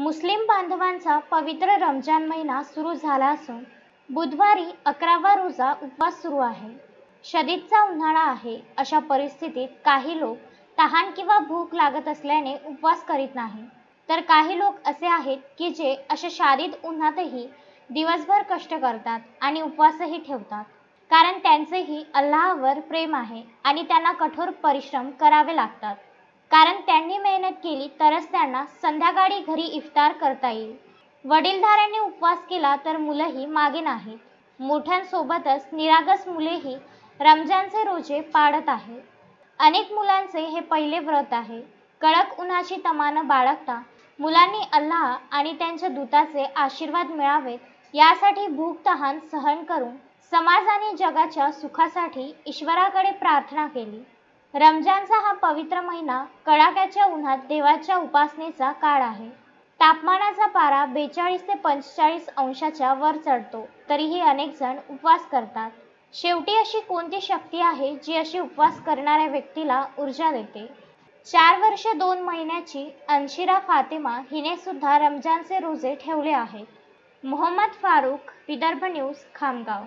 मुस्लिम बांधवांचा पवित्र रमजान महिना सुरू झाला असून बुधवारी अकरावा रोजा उपवास सुरू आहे. शदीदचा उन्हाळा आहे. अशा परिस्थितीत काही लोक तहान किंवा भूक लागत असल्याने उपवास करीत नाही. तर काही लोक असे आहेत की जे अशा शारीद उन्हातही दिवसभर कष्ट करतात आणि उपवासही ठेवतात. कारण त्यांचेही अल्लाहवर प्रेम आहे आणि त्यांना कठोर परिश्रम करावे लागतात. कारण त्यांनी मेहनत केली तरच त्यांना संध्याकाळी घरी इफ्तार करता येईल. वडीलधाऱ्यांनी उपवास केला तर मुलंही मागे नाहीत. मोठ्यांसोबतच निरागस मुलेही रमजानचे रोजे पाळत आहेत. अनेक मुलांचे हे पहिले व्रत आहे. कडक उन्हाची तमानं बाळगता मुलांनी अल्लाह आणि त्यांच्या दूताचे आशीर्वाद मिळावेत यासाठी भूक तहान सहन करून समाज आणि जगाच्या सुखासाठी ईश्वराकडे प्रार्थना केली. रमजानचा हा पवित्र महिना कडाक्याच्या उन्हात देवाच्या उपासनेचा काळ आहे. तापमानाचा पारा बेचाळीस ते पंचेचाळीस अंशाच्या वर चढतो तरीही अनेक जण उपवास करतात. शेवटी अशी कोणती शक्ती आहे जी अशी उपवास करणाऱ्या व्यक्तीला ऊर्जा देते? चार वर्ष दोन महिन्याची अंशिरा फातिमा हिने सुद्धा रमजानचे रोजे ठेवले आहेत. मोहम्मद फारूक विदर्भ न्यूज खामगाव.